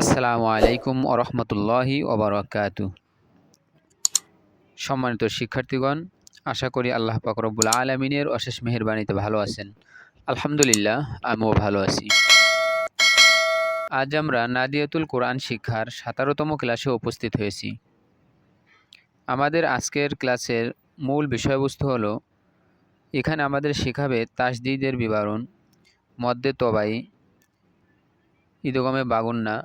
আসসালামু আলাইকুম ওরহমতুল্লাহি ওবরাকাতু সম্মানিত শিক্ষার্থীগণ, আশা করি আল্লাহ পাক রব্বুল আলমিনের অশেষ মেহেরবানিতে ভালো আছেন। আলহামদুলিল্লাহ, আমিও ভালো আছি। আজ আমরা নাদিয়াতুল কোরআন শিক্ষার সতেরোতম ক্লাসে উপস্থিত হয়েছি। আমাদের আজকের ক্লাসের মূল বিষয়বস্তু হলো, এখানে আমাদের শেখাবে তাসদিদের বিবরণ, মদ্দে তবাই, ঈদগমে বাগুন্না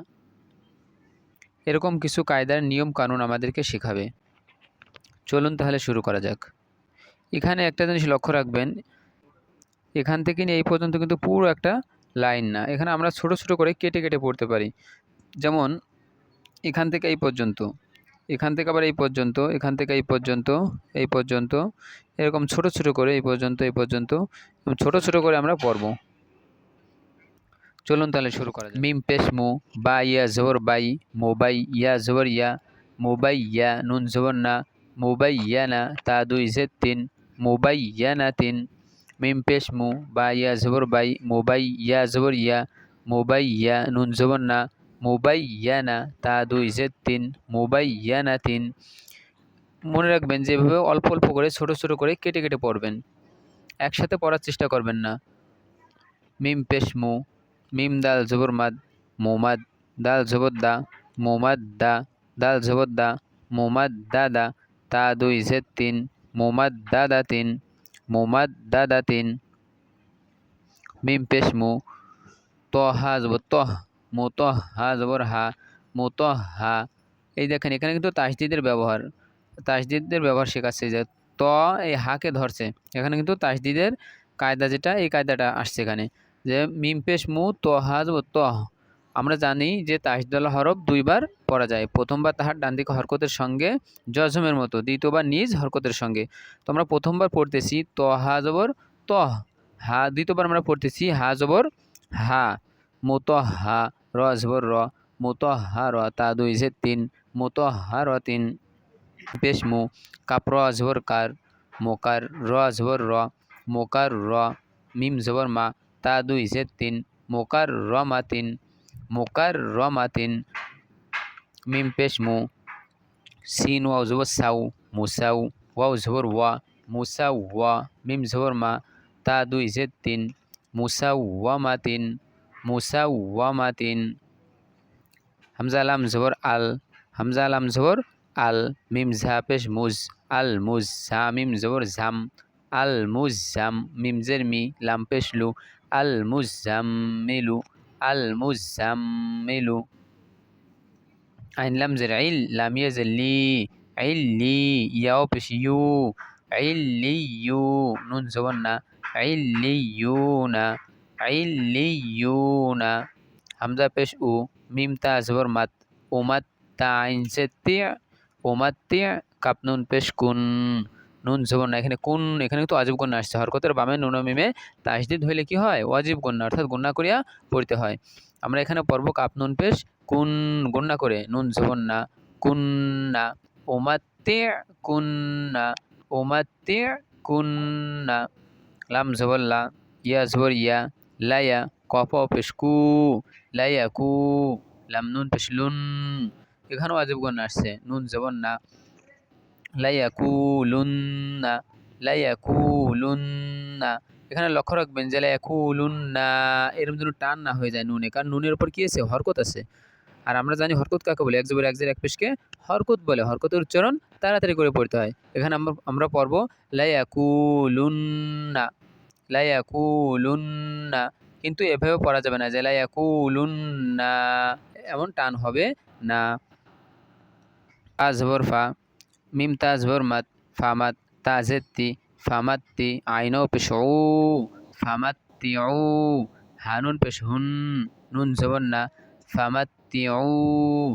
এরকম কিছু কায়দার নিয়ম কানুন আমাদেরকে শেখাবে। চলুন তাহলে শুরু করা যাক। এখানে একটা জিনিস লক্ষ্য রাখবেন, এখান থেকে নিয়ে এই পর্যন্ত কিন্তু পুরো একটা লাইন না। এখানে আমরা ছোট ছোট করে কেটে কেটে পড়তে পারি। যেমন, এখান থেকে এই পর্যন্ত, এখান থেকে আবার এই পর্যন্ত, এখান থেকে এই পর্যন্ত এই পর্যন্ত, এরকম ছোট ছোট করে এই পর্যন্ত এই পর্যন্ত, ছোট ছোট করে আমরা পড়ব। চলুন তাহলে শুরু করা যাক। মিম পেশ মু, বা ইয়া জবর বাই মোবাই ইয়া জবর ইয়া মোবাই ইয়া নুন জবর না মোবাই ইয়া না তা দুই জে তিন মোবাই ইয়া না তিন। মিম পেশ মু, বা ইয়া জবর বাই মোবাই ইয়া জবর ইয়া মোবাই ইয়া নুন জবর না মোবাই ইয়া না তা দুই জেদ তিন মোবাই ইয়া না তিন। মনে রাখবেন যেভাবে অল্প অল্প করে, ছোট ছোট করে কেটে কেটে পড়বেন। একসাথে পড়ার চেষ্টা করবেন না। মিম পেশ মু মিম দাল জবর মাদ, মোমাদ দাল জবর দা, মোমাদ দা দাল জবর দা, মোমাদ দাদা তা দুই জেদ তিন, মোমাদ দাদা তিন, মোমাদ দাদা তিন। মিম পেশ মু, ত হা জবর তহ মো তহ হা জবর হা, মো তহ হা। এই দেখেন, এখানে কিন্তু তাসদিদের ব্যবহার তাসদিদের ব্যবহার শেখাচ্ছে যে ত এই হাকে ধরছে। এখানে কিন্তু তাসদিদের কায়দা যেটা, এই কায়দাটা আসছে এখানে। যে মিম পেশ মু ত হাজ ও তহ আমরা জানি যে তাহিদুল্লাহ হরফ দুইবার পড়া যায়। প্রথমবার তাহার ডান দিকে হরকতের সঙ্গে জজমের মতো, দ্বিতীয়বার নিজ হরকতের সঙ্গে। তো আমরা প্রথমবার পড়তেছি ত হা জবর তহ হা। দ্বিতীয়বার আমরা পড়তেছি হা জবর হা। মোত হা র র মোত হা র তা দুই যে তিন মোত হা র তিন পেশ মু। কাপ র কার, মোকার র র, মোকার র, মিম জবর মা। তা দুই জে তিন মোকার রমা তিন মোকার রমা তিন মিম পেশ মু সিন ওয়াও জবর সাউ মুসাউ ওয়াও জবর ওয়া মুসাউ ওয়া মিম জবর মা তা দুই জে তিন মুসাউ ওয়া মা তিন মুসাউ ওয়া মা তিন হামজা আলাম জবর আল হামজা আলাম জবর আল মিম ঝা পেশ মুজ আল মুজ ঝা মিম জবর ঝাম আল মুজ জাম মিম জের মি লাম পেশ আল মুজাম্মিলু আল মুজাম্মিলু আইন লাম জের আইল লাম ইয়াজের লি আইল লি ইয়াও পেশ ইউ আইল লি ইউ নুন জবর না আইল লি ইউ না আইল লি ইউ না হামজা পেশ উ তা তা নুন পেশ জবর না, এখানে কোন, এখানে কিন্তু অজীব গণ্য আসছে। হরকতের বামে নুন মিমে তাসদিদ হইলে কি হয়? অজীব গণ্য অর্থাৎ গণ্যা করিয়া পড়তে হয়। আমরা এখানে পর্ব কাপ নুন পেশ, কোন গণ্যা করে? নুন জবর না, কুন্না ওমাতে কুন্না ওমাতে কুন্না, লাম জবর লা, ইয়া জবর ইয়া লায়া কফ পেশ কু লাইয়া কু, লাম নুন পেশ লুন। এখানেও অজীব গণ্য আসছে, নুন জবর না। লাইয়াকুলুন্না লাইয়াকুলুন্না। এখানে লক্ষ্য রাখবেন যে লাইয়াকুলুন্না এরকম যেন টান না হয়ে যায় নুনে, কারণ নুনের উপর কি আছে? হরকত আছে। আর আমরা জানি হরকত কাকে বলে? এক জবর এক জের এক পেশকে হরকত বলে। হরকতের উচ্চারণ তাড়াতাড়ি করে পড়তে হয়। এখানে আমরা আমরা পড়ব লাইয়াকুলুন্না লাইয়াকুলুন্না। কিন্তু এভাবে পড়া যাবে না যে লাইয়াকুলুন্না, এমন টান হবে না। আজবর ফা মিম তাজ মাত ফামাত তাজেত্তি ফামাত্তি আইনও পেশ ফামাত্তি ও হানুন পেশ হুন নুন জবর না ফামাত্তি ও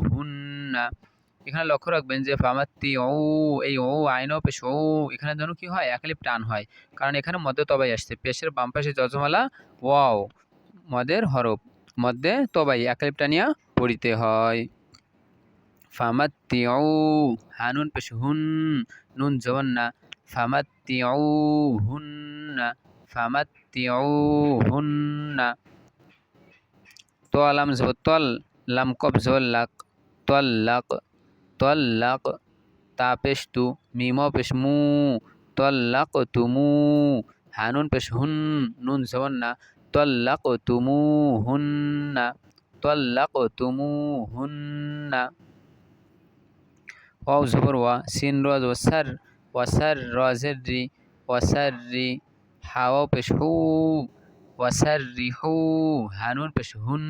হুন্না এখানে লক্ষ্য রাখবেন যে ফামাত্তি ও এই ও আইনও পেশ ও এখানে যেন কি হয়, একলিপ টান হয়। কারণ এখানে মধ্যে তবাই আসছে, পেশের বাম পাশে যজমালা, ওয়াও, মদের হরফ মধ্যে তবাই একলিপ টানিয়া পড়িতে হয়। ফামাত্তিউ, হানুন পেশ হুন নুন জবন্না, ফামাত্তিউ, হুন্না ফামাত্তিউ হুন্না তো আলাম জব তল, লাম কব জবর লাক তল্লাক তল্লাক তা পেশ তু, মিম পেশ মু তল্লাক তুমু হানুন পেশ হুন নুন জবর না তল্লাক তুমু হুন্না তল্লাক তুমু হুন্না। ওয়াও জবর ওয়া সিন রজ ওয়াসার ওয়াসার রজের রি ওয়াসার রি হাওয়াও পেশ হু ওয়াসার রি হু হানুন পেশ হুন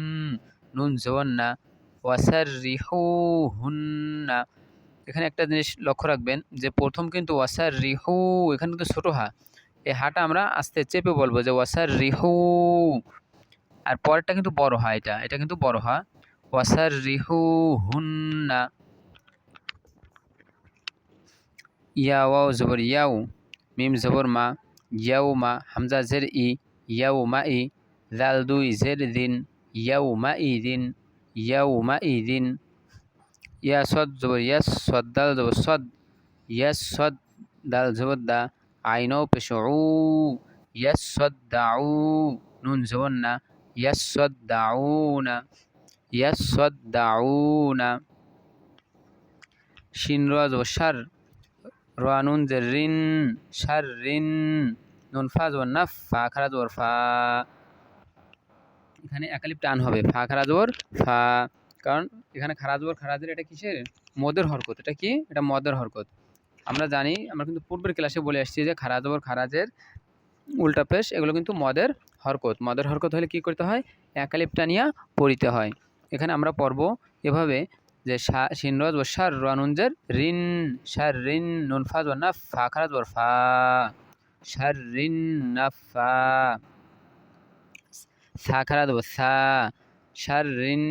নুন জবর না ওয়াসার রি হু হুন্না এখানে একটা জিনিস লক্ষ্য রাখবেন যে প্রথম কিন্তু ওয়াসার রিহু এখানে কিন্তু ছোটো হা। এই হাটা আমরা আস্তে চেপে বলব যে ওয়াসার রিহু আর পরেরটা কিন্তু বড় হয় এটা এটা কিন্তু বড় হয় ওয়াসার রিহু হুন্না یا واو زبر یاو میم زبر ما یاو ما حمزه زر ای یاو ما ای ذال دوی زر دین یاو ما ای دین یاو ما ای دین یا صد زبر یس صد دال زبر صد یس صد دال زبر دا عینو پشعو یس صد دعو نون زبرنا یس صد دعون یس صد دعون شین راز و شر জবর সার রোয়া নুন সার রিন নুন ফা খারা জবর ফা এখানে একালিপ টান হবে, ফা খারা জবর ফা। কারণ এখানে খারাজবর খারাজের এটা কিসের? মদের হরকত। এটা কি? এটা মদের হরকত। আমরা জানি, আমরা কিন্তু পূর্বের ক্লাসে বলে আসছি যে খারাজবর খারাজের উল্টা পেশ, এগুলো কিন্তু মদের হরকত। মদের হরকত হলে কি করতে হয়? একালিপটানিয়া পড়িতে হয়। এখানে আমরা পড়ব এভাবে যে সিনরজ ও সার রানুঞ্জের রিন, সার রিন নুনফাজ ও নাফ ফা খারাজ ওর ফা। সার রিন নাফা সা খারাজ ও সা। শাররিন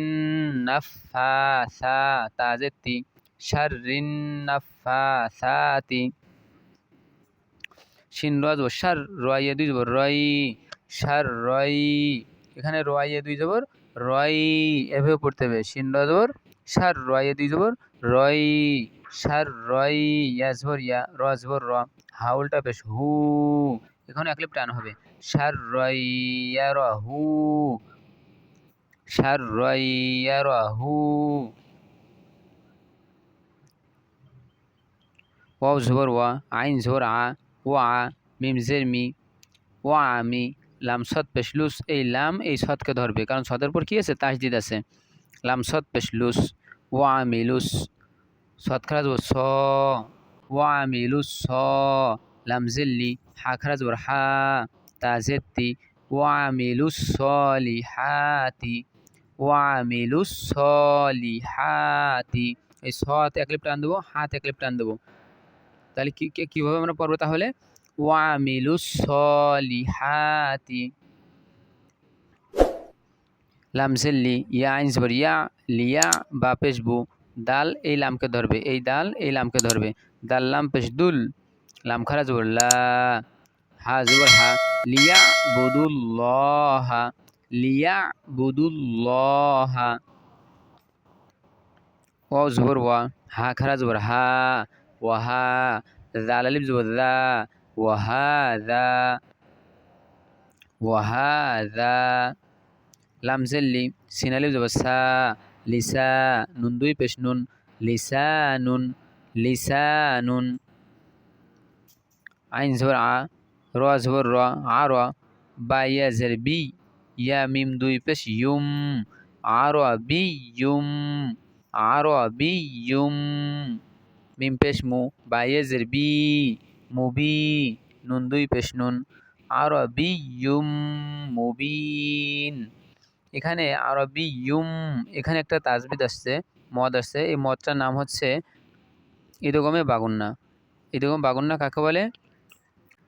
নাফাসা তাজেতি শাররিন নাফাসাতি শিন রাজ ও সার রয়ে দুই জবর রয় সার রয় এখানে রয়ে দুই জবর রয় এভাবে পড়তে হবে। শিন রাজবর শার রয়ে দুই জবর, রয় সার, রয় ইয়াজবর ইয়া, র রজবর র, হাউলটা বেশ হু, এখানে একলিপ টান হবে। শার রয় ইয়া র হু শাররাইয়ারাহু ওয়াও জবর ওয়া, আইন জবর আ, ওয়া, মিম জের মি, ওয়া আমি লাম সৎ পেশলুস এই লাম এই সৎকে ধরবে, কারণ সদের পর কি আছে? তাসদিদ আছে। লাম সৎ পেশলুস ওয়া মিলুস সৎ খারাজ ও স ওয়া মিলুস স লাম জিল্লি হা খারাজ ওর হা তাজেত্তি ওয়া মিলুস সলিহাতি ওয়ামিলুস সলিহাতি এই সতে এক লিপ টান দেবো, হাত এক লিপ টান দেবো। তাহলে কী কীভাবে আমরা পড়ব তাহলে? ওয়ামিলুস সলিহাতি। লামসেল্লি ইয়া আইনস ইয়া লিয়া বা পেশবু দাল এই লামকে ধরবে, এই দাল এই লামকে ধরবে। দাল, লাম, পেশ, দুল, লাম, খারা জবর লা, হা জবর হা। লিয়া বুদুল্লাহা লিয়াবুদুল্লাহা ওয়াও জবর ওয়া। হা, খারা জবর হা। ওয়াহা জাল আলিফ জবর দা। ওয়াহাদা ওয়াহাদা লাম জেল্লি সিন আলিফ জবর সা লিসা নুন দুই পেশ নুন লিসানুন লিসানুন আইন জবর আ র জবর র আ র বা ইয়া জের বি ইয়া মিম দুই পেশ ইউম আরবিয়ুম আরবিয়ুম মিম পেশ মু বায়েজের বি মুবি নুন দুই পেশ নুন আরবিয়ুম মুবিন এখানে আরবিয়ুম এখানে একটা তাজবিদ আসছে, মদ আসছে, এই মদটার নাম হচ্ছে ইদগমে বাগুন্না। ইদগম বাগুন্না কাকে বলে?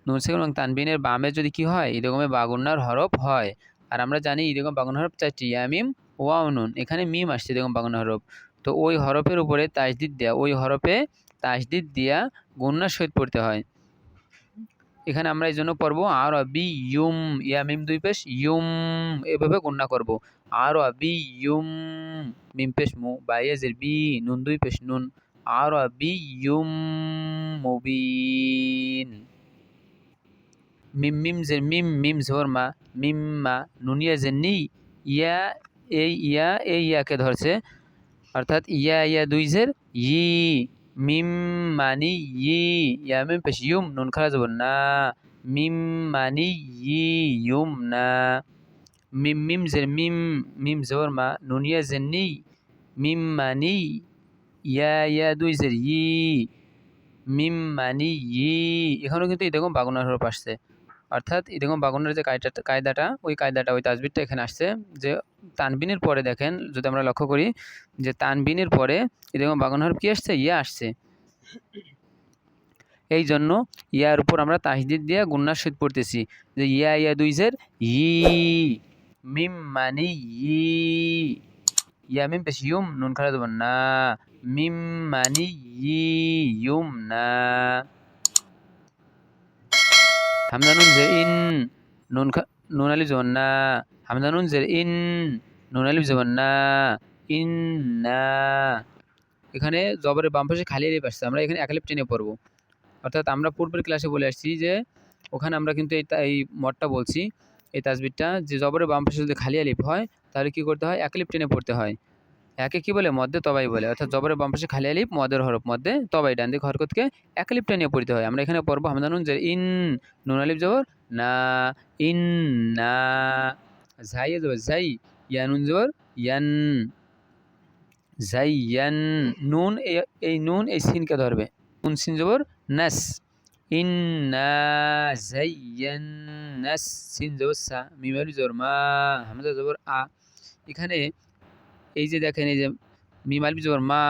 নুন সেগুন এবং তানবিনের বামে যদি কি হয় ইদগমে বাগুন্নার হরফ হয়। আর আমরা জানি ইদেগম বাগুন হরফ চারটি, ইয়ামিম ওয়াউনুন এখানে মিম আসছে ইদেগম বাগুন হরফ। তো ওই হরফের উপরে তাজদিদ দেয়া, ওই হরফে তাজদিদ দিয়া গুন্নার সহিত পড়তে হয়। এখানে আমরা এই জন্য পড়ব, আর বি ইউম, ইয়া, মিম দুই পেশ, ইউম এভাবে গণ্যা করব। আর বি ইউম, মিম পেশ মু বাইয়েজের বি নুন দুই পেশ নুন। আর বি ইউম মুবিন। মিম মিম যে মিম মিম ঝোর মা, মিম মা নুনিয়া যে নি, ইয়া, এই ইয়া, এই, ইয়াকে ধরছে। অর্থাৎ ইয়া ইয়া দুই জের, ই। মিম মানি ই ইয়া মিম পেশ ইউম নুন খারা যাব না মিম্মানি ই ইউম না মিম মিম জের মিম মিম জবর মা নুন ইয়া জের নি মিম মানি ইয়া ইয়া দুই জের ই মিম মানি ই এখানেও কিন্তু দেখুন বাগুনার হরফ আসছে অর্থাৎ দেখুন বাগুনের যে কায়দাটা কায়দাটা, ওই কায়দাটা ওই তাজবিরটা এখানে আসছে যে তানবিনের পরে দেখেন যদি আমরা লক্ষ্য করি যে তানবিনের পরে দেখুন বাগুন হরফ কী আসছে? ইয়া আসছে। এই জন্য ইয়ার উপর আমরা তাহিদিদ দিয়ে গুন্নার সহিত পড়তেছি। যে ইয়া ইয়া দুই জের, ই, মিম মানি ই। ইয়া, মিম পেশ ইউম নুন খারা দেবেন না। মিম মানি ই ইউম না। হামজা নুন জের ইন নুন নুন আলিফ জবর না হামজা জের ইন নুন আলিফ জবর না ইন না এখানে জবরের বাম পাশে খালি আলিফ আসছে। আমরা এখানে এক আলিফ টেনে পড়ব। অর্থাৎ আমরা পূর্বের ক্লাসে বলে আসছি যে, ওখানে আমরা কিন্তু এই এই মঠটা বলছি, এই তাজবিরটা যে জবরের বাম পাশে যদি খালি আলিফ হয়, তাহলে কী করতে হয়? এক আলিফ টেনে পড়তে হয়। একে কী বলে? মধ্যে তবাই বলে। অর্থাৎ জবরের বাম পাশে খালি আলিফ, মদের হরফ মধ্যে তবাই, ডান দিকে হরকতকে এক আলিফ টেনে পড়তে হয়। আমরা এখানে পড়ব হামদানুন যে ইন, নুন আলিফ, জবর, না, ইন, না ঝাই জবর, ঝাই ইয়ানুন জবর, ইয়ান জাইয়ান নুন এই নুন, এই সিনকে ধরবে। নুন, সিন, জবর, নাস ইন্না সিন, জবর, সা মিমারি জবর, মা হামজা জবর, আ। এখানে এই যে দেখেন, এই যে মিমালবি জবর মা,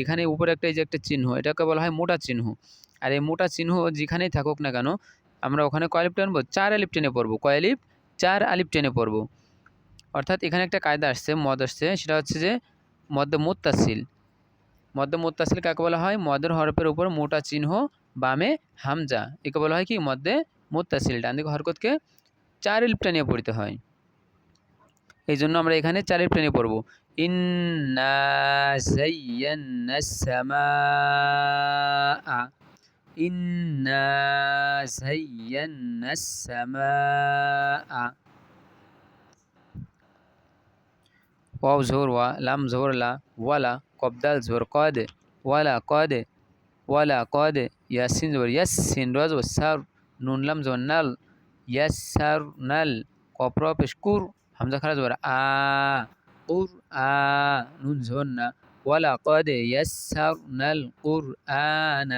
এখানে উপরে একটা, এই যে একটা চিহ্ন, এটাকে বলা হয় মোটা চিহ্ন। আর এই মোটা চিহ্ন যেখানেই থাকুক না কেন, আমরা ওখানে কয় আলিপ টেনবো চার আলিপ টেনে পড়ব। কয় আলিপ চার আলিপ টেনে পড়ব। অর্থাৎ এখানে একটা কায়দা আসছে, মদ আসছে, সেটা হচ্ছে যে মদ্যে মোত্তাসিল মদ্যে মোত্তাসিল কাকে বলা হয়? মদের হরফের উপর মোটা চিহ্ন, বামে হামজা। একে বলা হয় কি? মদ্যে মোত্তাসিল ডান দিকে হরকতকে চার ইল প্রাণীয় পড়তে হয়। এই জন্য আমরা এখানে চারের প্লেনে পড়ব। ইন্না জাইয়ান্না সামাআ ইন্না জাইয়ান্না সামাআ ওয়াও জোর ওয়া লাম জোর লা ওয়ালা কবদাল জোর কদ ওয়ালা কদ ওয়ালা কদ ইয়াসিন জোর ইয়াসিন রজ সার নুন লাম জোর নাল ইয়াসার নাল কপ্র পেশকুর হামজা খারাজ জবর আ কুর قرآن سنة ولقد يسرنا القرآن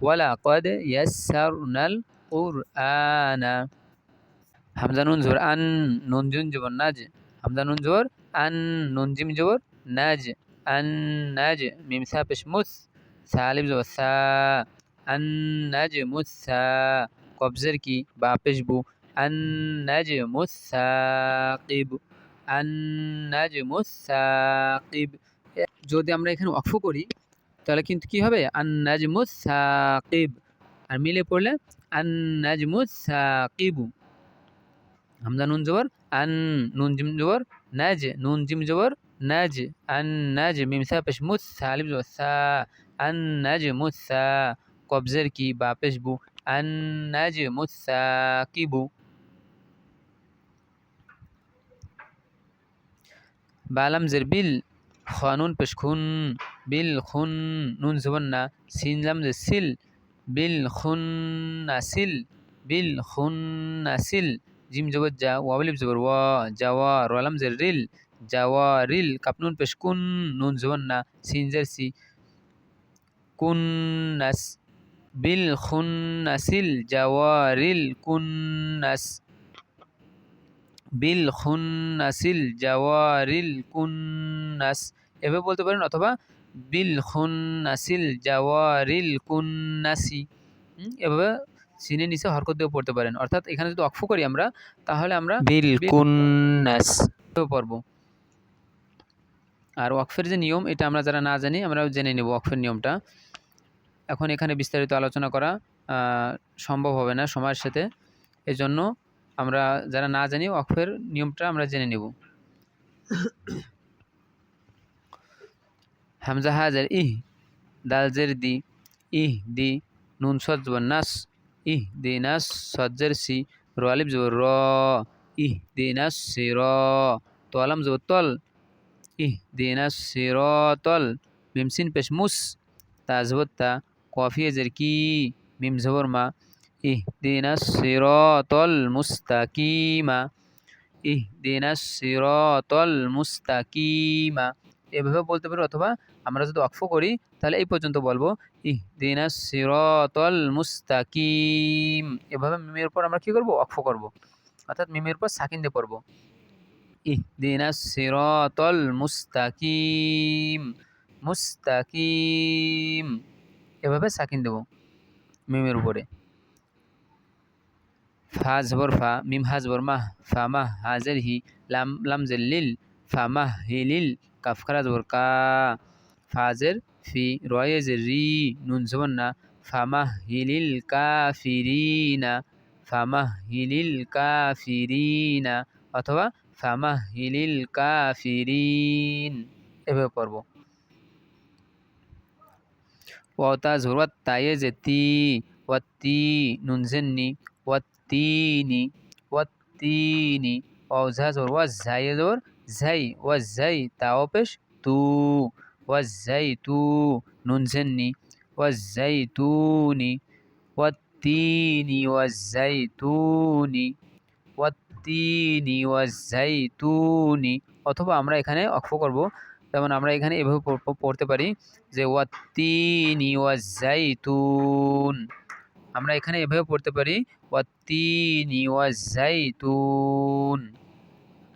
ولقد يسرنا القرآن. همزة نون أن ننجم جبر ناج. همزة نون أن ننجم جبر ناج. أن ناج ممسا بش موس سالب زور سا أن ناج موس سا قبزر كي باپش بو. أن النجم الثاقب আন্নাজমুস সাকিব। যদি আমরা এখানে অফ করি, তাহলে কিন্তু কি হবে? আন্নাজমুস সাকিব। আর মিলে পড়লে আন্নাজমুস সাকিবু। হামজা নুন জবর, আন নুন জিম জবর, নাজ, নুন জিম জবর, নাজ, আন নাজ, মিম সা পেশ মুস সা জবর, সা আন নাজ মুস সা, কবজের কি, বা পেশবু আন নাজ মুস সাকিবু। বালাম জের বিল খানুন পেশ খুন, বিল খুন নুন জবন না সিনলাম যে সিল, বিল খুন নাসিল বিল খুন নাসিল জিম জবর যা ওয়াবলিব জবর ওয়া জাওয়া রলাম জের রিল জাওয়া রিল কাপনুন পেশ কুন, নুন জবন না, সিন জের সি, কুন নাস, বিল খুন নাসিল জাওয়া রিল, কুন নাস বিল খুন্নাসিল জাওয়ারিল কুন্নাস এভাবে বলতে পারেন অথবা বিল খুন্নাসিল জাওয়ারিল কুন্নাসি। এভাবে সিনের নিচে হরকত দিয়ে পড়তে পারেন। অর্থাৎ এখানে যদি অক্ষ করি আমরা তাহলে আমরা বিল কুন্নাস পড়ব। আর ওয়াকফের যে নিয়ম এটা আমরা যারা না জানি আমরা জেনে নেব ওয়াকফের নিয়মটা। এখন এখানে বিস্তারিত আলোচনা করা সম্ভব হবে না সময়ের সাথে। এজন্য আমরা যারা না জানি অক্ষের নিয়মটা আমরা জেনে নেব। হামজা হাজার ইহ দালজের দি, ইহ দি, নুন সজ্জ নাস, ইহ দি নাস সজ্জের সি, র আলিফ জবর র, ইহ দি নাস সি র তলাম জবর তল, ইহ দিনা সিরতল মিম সিন পেশ মুস, তা জবর তা কফিয়ে জের কি, মিম জবর মা ইহ দিনা সিরতল মুস্তাকিমা ইহ দিনা সিরতল মুস্তাকিমা এভাবে বলতে পারি অথবা আমরা যদি অক্ষ করি, তাহলে এই পর্যন্ত বলব ইহ দিনা সিরতল মুস্তাকিম. এভাবে মিমের উপর আমরা কি করব? অক্ষ করব। অর্থাৎ মিমের উপর সাকিন দিয়ে পড়ব। ইহদিনা সিরাতাল মুস্তাকিম। মুস্তাকিম। এভাবে সাকিন দেব মিমের উপরে। ফা জবর ফা মিম হা জবর মাহ ফা মাহ হাজের হি লাম লাম লিল ফা মাহ হিলিল কাফ খারা জবর কা ফাজের ফি রয়ে যে রি নুন জবর না ফা মাহ হিলিল কাফিরিনা ফা মাহ হিলিল কাফিরিনা অথবা ফামাহিলিল কাফিরিন এভাবে পড়ব। ওয়াতা ঝুরওয়াত তায়ে যে তি ওয়াত্তি, নুনজেননি ওয়াত্তিনি ওয়াত্তিনি ওয়াজা জোর ওয়া ঝাই জোর ঝাই ওয়া ঝাই তাও পেশ তু ওয়া ঝাই তু নুনজেননি ওয়া ঝাই তুনি ওয়াত্তিনি ওয়া ঝাই তুনি ওয়াত তিনি ওয়াজাইতুনি অথবা আমরা এখানে অক্ষ করব। যেমন আমরা এখানে এভাবে পড়তে পারি যে ওয়াত্তিনি ওয়াজাইতুন আমরা এখানে এভাবে পড়তে পারি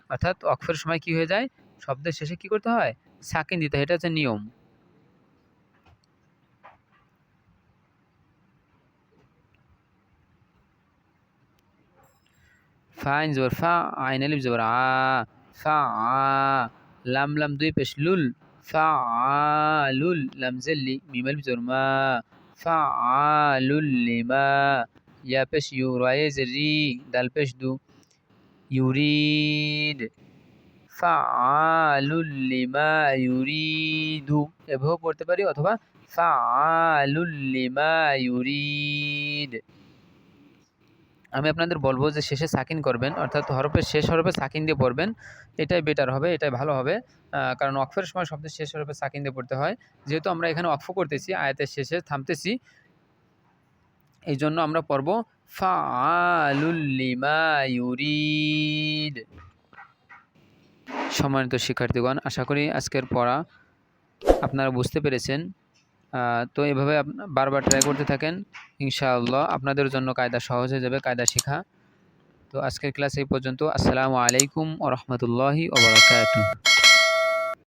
অর্থাৎ অক্ষরের সময় কি হয়ে যায়? শব্দের শেষে কি করতে হয়? সাকিন দিতে হয়, এটা হচ্ছে নিয়ম। ফাইন জবর ফা, আইন, আলিফ জবর আ, ফা, আ, লাম লাম, দুই পেশ, লুল, ফা লুল, লাম জেল্লি মিম, আলিফ মা। ফা লুল লিমা ইয়া পেশ ইউ রয়ে জেরি দাল পেশ দু ইউরিড ফাআলুল লিমা ইউরিদু এভাবেও পড়তে পারি অথবা ফাআলুল লিমা ইউরিদ আমি আপনাদের বলব যে শেষে সাকিন করবেন, অর্থাৎ হরফের শেষ হরফে সাকিন দিয়ে পড়বেন। এটাই বেটার হবে, এটাই ভালো হবে। কারণ অক্ষরের সময় শব্দের শেষ হরফে সাকিন দিয়ে পড়তে হয়। যেহেতু আমরা এখানে অক্ষ করতেছি, আয়াতের শেষে থামতেছি। এই জন্য আমরা পড়ব ফালুল্লিমায়ুরিদ সম্মানিত শিক্ষার্থীগণ, আশা করি আজকের পড়া আপনারা বুঝতে পেরেছেন। তো এভাবে বারবার ট্রাই করতে থাকেন, ইনশাআল্লাহ আপনাদের জন্য কায়দা সহজ হয়ে যাবে, কায়দা শেখা। তো আজকের ক্লাস এই পর্যন্ত। আসসালামু আলাইকুম ও রহমতুল্লাহি ওবরাকাতুহ